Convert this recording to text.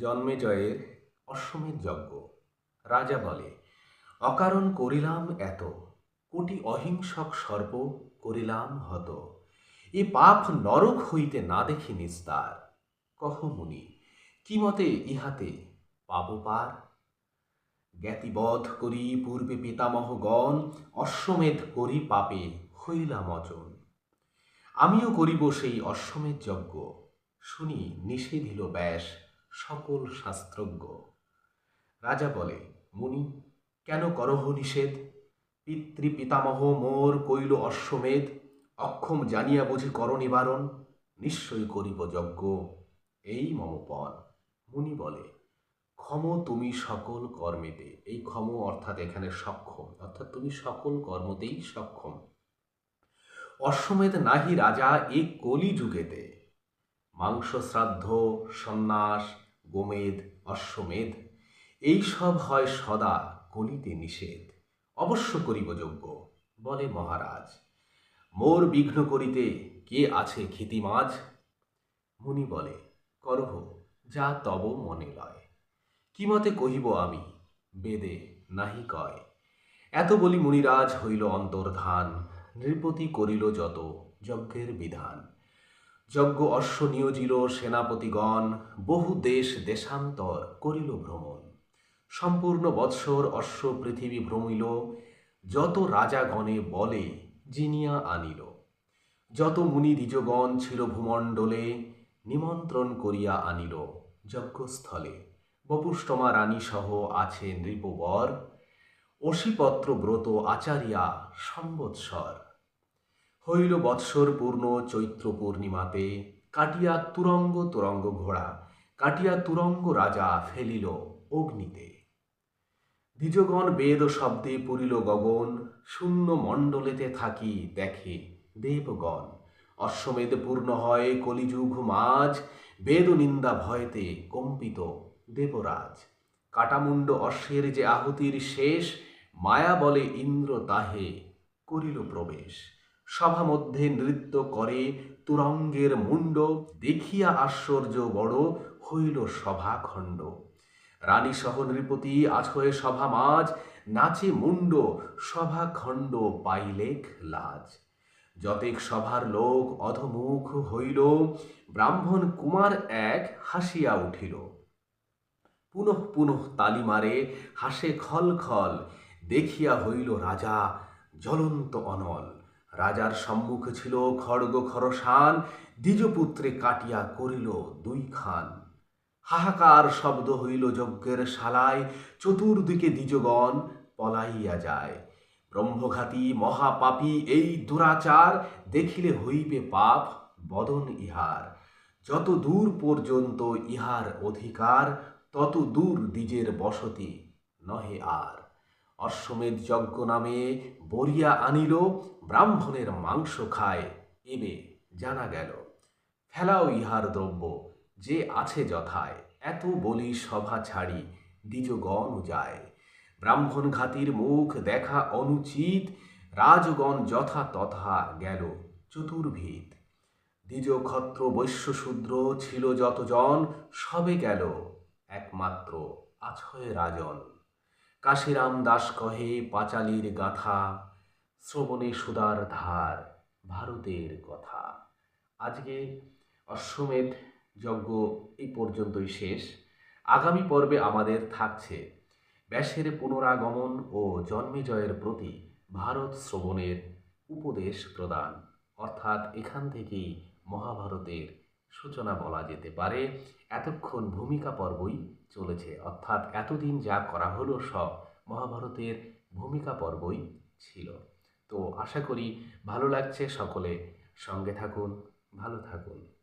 জন্মে জয়ের অশ্বমেধ যজ্ঞ। রাজা বলে, অকারণ করিলাম এত, কোটি অহিংসক সর্প করিলাম হত। এ পাপ নরক হইতে না দেখি নিস্তার। কহ মুনি, কি মতে ইহাতে পাব পার? জ্ঞাতিবধ করি পূর্বে পিতামহগণ অশ্বমেধ করি পাপে হইলাম অচন আমিও করিব সেই অশ্বমেধ যজ্ঞ। শুনি নিষেধিল ব্যাস সকল শাস্ত্রজ্ঞ। রাজা বলে, মুনি, কেন করহ নিষেধ? পিতৃ পিতামহ মোর কইল অশ্বমেধ, অক্ষম জানিয়া বুঝি কর নিবারণ, নিশ্চয় করিব যজ্ঞ। এই মমপণ মুনি বলে, ক্ষম তুমি সকল কর্মেতে। এই ক্ষম অর্থাৎ এখানে সক্ষম, অর্থাৎ তুমি সকল কর্মতেই সক্ষম। অশ্বমেধ নাহি রাজা এ কলি যুগেতে মাংস শ্রাদ্ধ সন্ন্যাস গোমেদ, অশ্বমেধ, এই সব হয় সদা কলিতে নিষেধ। অবশ্য করিব যোগ্য, বলে মহারাজ। মোর বিঘ্ন করিতে কে আছে ক্ষিতিমাজ মুনি বলে, করহ, যা তব মনে লয়। কি মতে কহিব আমি, বেদে নাহি কয়। এত বলি মুনিরাজ হইল অন্তর্ধান, নৃপতি করিল যত যজ্ঞের বিধান। যজ্ঞ অশ্ব নিয়োজিল সেনাপতিগণ, বহু দেশ দেশান্তর করিল ভ্রমণ। সম্পূর্ণ বৎসর অশ্ব পৃথিবী ভ্রমিল, যত রাজাগণে বলে জিনিয়া আনিল। যত মুনি দ্বিজগণ ছিল ভূমণ্ডলে নিমন্ত্রণ করিয়া আনিল। যজ্ঞস্থলে বপুষ্টমা রানী সহ আছে নৃপবর, অশীপত্র ব্রত আচারিয়া সম্বৎসর। হইল বৎসর পূর্ণ চৈত্র পূর্ণিমাতে কাটিয়া তুরঙ্গ তুরঙ্গ ঘোড়া, কাটিয়া তুরঙ্গ রাজা ফেলিল অগ্নিতে। দ্বিজগণ বেদ শব্দে পুরিল গগন, শূন্য মণ্ডলেতে থাকি দেখে দেবগণ। অশ্বমেধ পূর্ণ হয় কলিযুগ মাঝ, বেদ নিন্দা ভয়তে কম্পিত দেবরাজ। কাটামুণ্ড অশ্বের যে আহুতির শেষ, মায়া বলে ইন্দ্র তাহে করিল প্রবেশ। সভা মধ্যে নৃত্য করে, তুরঙ্গের মুণ্ড দেখিয়া আশ্চর্য বড় হইল সভাখণ্ড। রানী সহ নৃপতি আছয়ে সভা মাঝ, নাচে মুণ্ড সভাখণ্ড পাইলেক লাজ। যতেক সভার লোক অধমুখ হইল, ব্রাহ্মণ কুমার এক হাসিয়া উঠিল। পুনঃ পুনঃ তালি মারে, হাসে খল খল, দেখিয়া হইল রাজা জ্বলন্ত অনল। রাজার সম্মুখে ছিল খড়গ খরসান, দ্বিজপুত্রে কাটিয়া করিল দুই খান। হাহাকার শব্দ হইল যজ্ঞের শালায়, চতুর্দিকে দ্বিজগণ পলাইয়া যায়। ব্রহ্মঘাতী মহাপাপী এই দুরাচার দেখিলে হইবে পাপ, বদন ইহার। যত দূর পর্যন্ত ইহার অধিকার, তত দূর দ্বিজের বসতি নহে আর। অশ্বমেধ যজ্ঞ নামে বরিয়া আনিল, ব্রাহ্মণের মাংস খায়। এবে জানা গেল, ফেলাও ইহার দ্রব্য যে আছে যথায়, এত বলি সভা ছাড়ি দ্বিজগণ যায়। ব্রাহ্মণ ঘাতির মুখ দেখা অনুচিত, রাজগণ যথা তথা গেল চতুর্ভিত দ্বিজ ক্ষত্র বৈশ্য শূদ্র ছিল যতজন, সবে গেল একমাত্র আছয় রাজন। কাশিরাম দাস কহে পাঁচালির গাথা, শ্রবণে সুদার ধার, ভারতের কথা। আজকে অশ্বমেধ যজ্ঞ এই পর্যন্তই শেষ। আগামী পর্বে আমাদের থাকছে ব্যাসের পুনরাগমন ও জন্মেজয়ের প্রতি ভারত শ্রবণের উপদেশ প্রদান। অর্থাৎ এখান থেকেই মহাভারতের সূচনা বলা যেতে পারে। এতক্ষণ ভূমিকা পর্বই চলেছে। অর্থাৎ এতদিন যা করা হলো সব মহাভারতের ভূমিকা পর্বই ছিল। তো আশা করি ভালো লাগছে সকলে। সঙ্গে থাকুন ভালো থাকুন।